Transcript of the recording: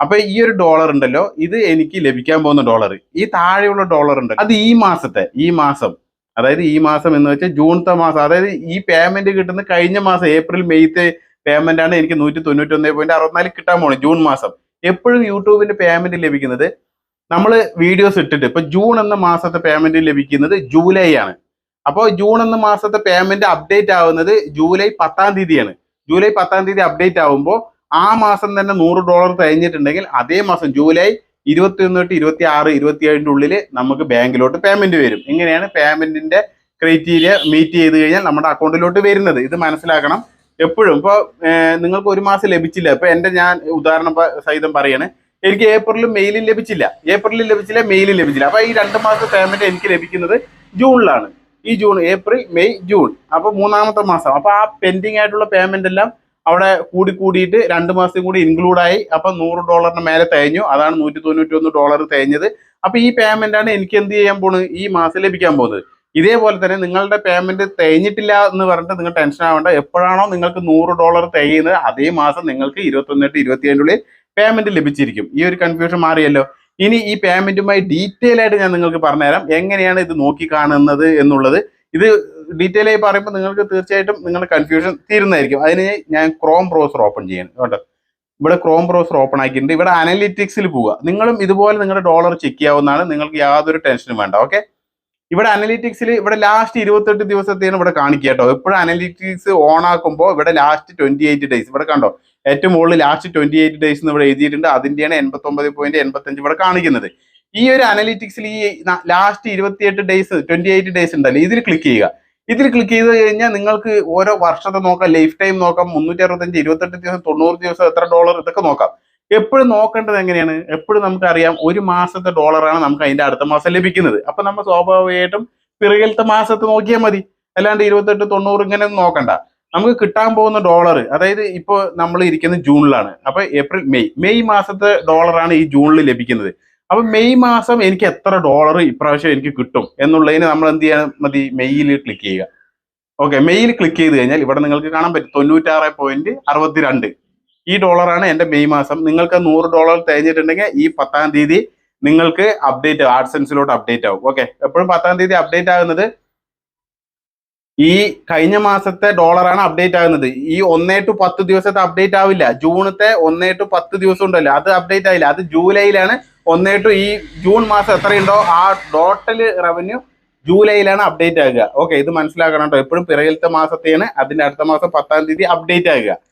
അപ്പൊ ഈ ഒരു ഡോളർ ഉണ്ടല്ലോ ഇത് എനിക്ക് ലഭിക്കാൻ പോകുന്ന ഡോളർ ഈ താഴെയുള്ള ഡോളർ ഉണ്ട് അത് ഈ മാസത്തെ ഈ മാസം. അതായത് ഈ മാസം എന്ന് വെച്ചാൽ ജൂൺത്തെ മാസം. അതായത് ഈ പേയ്മെന്റ് കിട്ടുന്ന കഴിഞ്ഞ മാസം ഏപ്രിൽ മെയ്ത്തെ പേയ്മെന്റ് ആണ് എനിക്ക് നൂറ്റി തൊണ്ണൂറ്റി ഒന്ന് പോയിന്റ് അറുപത്തിനാല് കിട്ടാൻ പോകണം ജൂൺ മാസം. എപ്പോഴും യൂട്യൂബിന്റെ പേയ്മെന്റ് ലഭിക്കുന്നത് നമ്മൾ വീഡിയോസ് ഇട്ടിട്ട് ഇപ്പൊ ജൂൺ എന്ന മാസത്തെ പേയ്മെന്റ് ലഭിക്കുന്നത് ജൂലൈ ആണ്. അപ്പോൾ ജൂൺ എന്ന മാസത്തെ പേയ്മെന്റ് അപ്ഡേറ്റ് ആവുന്നത് ജൂലൈ പത്താം തീയതിയാണ്. ജൂലൈ പത്താം തീയതി അപ്ഡേറ്റ് ആവുമ്പോൾ ആ മാസം തന്നെ നൂറ് ഡോളർ തികഞ്ഞിട്ടുണ്ടെങ്കിൽ അതേ മാസം ജൂലൈ ഇരുപത്തി ഒന്ന് തൊട്ട് ഇരുപത്തി ആറ് ഇരുപത്തി ഏഴിന്റെ ഉള്ളിൽ നമുക്ക് ബാങ്കിലോട്ട് പേയ്മെന്റ് വരും. ഇങ്ങനെയാണ് പേയ്മെന്റിന്റെ ക്രൈറ്റീരിയ മീറ്റ് ചെയ്ത് കഴിഞ്ഞാൽ നമ്മുടെ അക്കൗണ്ടിലോട്ട് വരുന്നത്. ഇത് മനസ്സിലാക്കണം. എപ്പോഴും ഇപ്പോൾ നിങ്ങൾക്ക് ഒരു മാസം ലഭിച്ചില്ല. ഇപ്പൊ എന്റെ ഞാൻ ഉദാഹരണം സഹിതം പറയാണ്. എനിക്ക് ഏപ്രിലും മെയിലും ലഭിച്ചില്ല. ഏപ്രിലും ലഭിച്ചില്ല മെയിലും ലഭിച്ചില്ല. അപ്പോൾ ഈ രണ്ട് മാസത്തെ പേയ്മെന്റ് എനിക്ക് ലഭിക്കുന്നത് ജൂണിലാണ്. ഈ ജൂൺ ഏപ്രിൽ മെയ് ജൂൺ. അപ്പോൾ മൂന്നാമത്തെ മാസം. അപ്പോൾ ആ പെൻഡിങ് ആയിട്ടുള്ള പേയ്മെന്റ് എല്ലാം അവിടെ കൂടി കൂടിയിട്ട് രണ്ട് മാസം കൂടി ഇൻക്ലൂഡായി അപ്പൊ നൂറ് ഡോളറിന് മേലെ തേഞ്ഞു. അതാണ് നൂറ്റി തൊണ്ണൂറ്റി ഒന്ന് ഡോളർ തേഞ്ഞത്. അപ്പൊ ഈ പേയ്മെന്റ് ആണ് എനിക്ക് എന്ത് ചെയ്യാൻ പോകുന്നത് ഈ മാസം ലഭിക്കാൻ പോകുന്നത്. ഇതേപോലെ തന്നെ നിങ്ങളുടെ പേയ്മെന്റ് തേഞ്ഞിട്ടില്ല എന്ന് പറഞ്ഞിട്ട് നിങ്ങൾ ടെൻഷൻ ആവേണ്ട. എപ്പോഴാണോ നിങ്ങൾക്ക് നൂറ് ഡോളർ തേയുന്നത് അതേ മാസം നിങ്ങൾക്ക് ഇരുപത്തൊന്ന് തൊട്ട് ഇരുപത്തിയേഴിനുള്ളിൽ പേയ്മെന്റ് ലഭിച്ചിരിക്കും. ഈ ഒരു കൺഫ്യൂഷൻ മാറിയല്ലോ. ഇനി ഈ പേയ്മെന്റുമായി ഡീറ്റെയിൽ ആയിട്ട് ഞാൻ നിങ്ങൾക്ക് പറഞ്ഞുതരാം. എങ്ങനെയാണ് ഇത് നോക്കി കാണുന്നത് എന്നുള്ളത്. ഇത് ഡീറ്റെയിൽ ആയി പറയുമ്പോൾ നിങ്ങൾക്ക് തീർച്ചയായിട്ടും നിങ്ങളുടെ കൺഫ്യൂഷൻ തീരുന്നതായിരിക്കും. അതിന് ഞാൻ ക്രോം ബ്രൗസർ ഓപ്പൺ ചെയ്യാൻ കേട്ടോ ഇവിടെ ക്രോം ബ്രൗസർ ഓപ്പൺ ആക്കിയിട്ടുണ്ട്. ഇവിടെ അനലിറ്റിക്സിൽ പോവുക. നിങ്ങളും ഇതുപോലെ നിങ്ങളുടെ ഡോളർ ചെക്ക് ചെയ്യാവുന്നതാണ്. നിങ്ങൾക്ക് യാതൊരു ടെൻഷനും വേണ്ട. ഓക്കെ ഇവിടെ അനലിറ്റിക്സിൽ ഇവിടെ ലാസ്റ്റ് ഇരുപത്തെട്ട് ദിവസത്തെയാണ് ഇവിടെ കാണിക്കുക കേട്ടോ. എപ്പോഴും അനലിറ്റിക്സ് ഓൺ ആക്കുമ്പോൾ ഇവിടെ ലാസ്റ്റ് ട്വന്റി എയ്റ്റ് ഡേയ്സ് ഇവിടെ കണ്ടോ? ഏറ്റവും മുകളിൽ ലാസ്റ്റ് ട്വന്റി എയ്റ്റ് ഡേയ്സ് എന്ന് ഇവിടെ എഴുതിയിട്ടുണ്ട്. അതിന്റെയാണ് എൺപത്തൊമ്പത് പോയിന്റ് എൺപത്തഞ്ച് ഇവിടെ കാണിക്കുന്നത്. ഈ ഒരു അനലിറ്റിക്സിൽ ഈ ലാസ്റ്റ് ഇരുപത്തിയെട്ട് ഡേയ്സ് ട്വന്റി എയ്റ്റ് ഡേയ്സ് ഉണ്ടല്ലോ. ഇതിൽ ക്ലിക്ക് ചെയ്യുക. ഇതിൽ ക്ലിക്ക് ചെയ്ത് കഴിഞ്ഞാൽ നിങ്ങൾക്ക് ഓരോ വർഷത്തെ നോക്കാം ലൈഫ് ടൈം നോക്കാം മുന്നൂറ്റി അറുപത്തഞ്ച് ഇരുപത്തെട്ട് ദിവസം തൊണ്ണൂറ് ദിവസം എത്ര ഡോളർ ഇതൊക്കെ നോക്കാം. എപ്പോഴും നോക്കേണ്ടത് എങ്ങനെയാണ്? എപ്പോഴും നമുക്കറിയാം ഒരു മാസത്തെ ഡോളറാണ് നമുക്ക് അതിന്റെ അടുത്ത മാസം ലഭിക്കുന്നത്. അപ്പൊ നമ്മൾ സ്വാഭാവികമായിട്ടും പിറകിലത്തെ മാസത്തെ നോക്കിയാൽ മതി. അല്ലാണ്ട് ഇരുപത്തെട്ട് തൊണ്ണൂറ് ഇങ്ങനെ നോക്കണ്ട. നമുക്ക് കിട്ടാൻ പോകുന്ന ഡോളർ അതായത് ഇപ്പോൾ നമ്മൾ ഇരിക്കുന്നത് ജൂണിലാണ്. അപ്പൊ ഏപ്രിൽ മെയ്. മെയ് മാസത്തെ ഡോളറാണ് ഈ ജൂണിൽ ലഭിക്കുന്നത്. അപ്പൊ മെയ് മാസം എനിക്ക് എത്ര ഡോളർ ഇപ്രാവശ്യം എനിക്ക് കിട്ടും എന്നുള്ളതിന് നമ്മൾ എന്ത് ചെയ്യാൻ മതി? മെയ്യിൽ ക്ലിക്ക് ചെയ്യുക. ഓക്കെ മെയ്യിൽ ക്ലിക്ക് ചെയ്ത് കഴിഞ്ഞാൽ ഇവിടെ നിങ്ങൾക്ക് കാണാൻ പറ്റും തൊണ്ണൂറ്റാറ് പോയിന്റ് അറുപത്തിരണ്ട്. ഈ ഡോളറാണ് എന്റെ മെയ് മാസം. നിങ്ങൾക്ക് നൂറ് ഡോളർ തേഞ്ഞിട്ടുണ്ടെങ്കിൽ ഈ പത്താം തീയതി നിങ്ങൾക്ക് അപ്ഡേറ്റ് ആഡ്സെൻസിലോട്ട് അപ്ഡേറ്റ് ആവും. ഓക്കെ എപ്പോഴും പത്താം തീയതി അപ്ഡേറ്റ് ആകുന്നത് ഈ കഴിഞ്ഞ മാസത്തെ ഡോളറാണ് അപ്ഡേറ്റ് ആകുന്നത്. ഈ ഒന്നേ ടു പത്ത് ദിവസത്തെ അപ്ഡേറ്റ് ആവില്ല. ജൂണത്തെ ഒന്നേ ടു പത്ത് ദിവസം ഉണ്ടല്ലോ. അത് അപ്ഡേറ്റ് ആയില്ല. അത് ജൂലൈയിലാണ് ഒന്നേ ടു ഈ ജൂൺ മാസം എത്രയുണ്ടോ ആ ടോട്ടൽ റവന്യൂ ജൂലൈയിലാണ് അപ്ഡേറ്റ് ആകുക. ഓക്കെ ഇത് മനസ്സിലാക്കണം കേട്ടോ എപ്പോഴും പിറകിലത്തെ മാസത്തെയാണ് അതിന്റെ അടുത്ത മാസം പത്താം തീയതി അപ്ഡേറ്റ് ആകുക.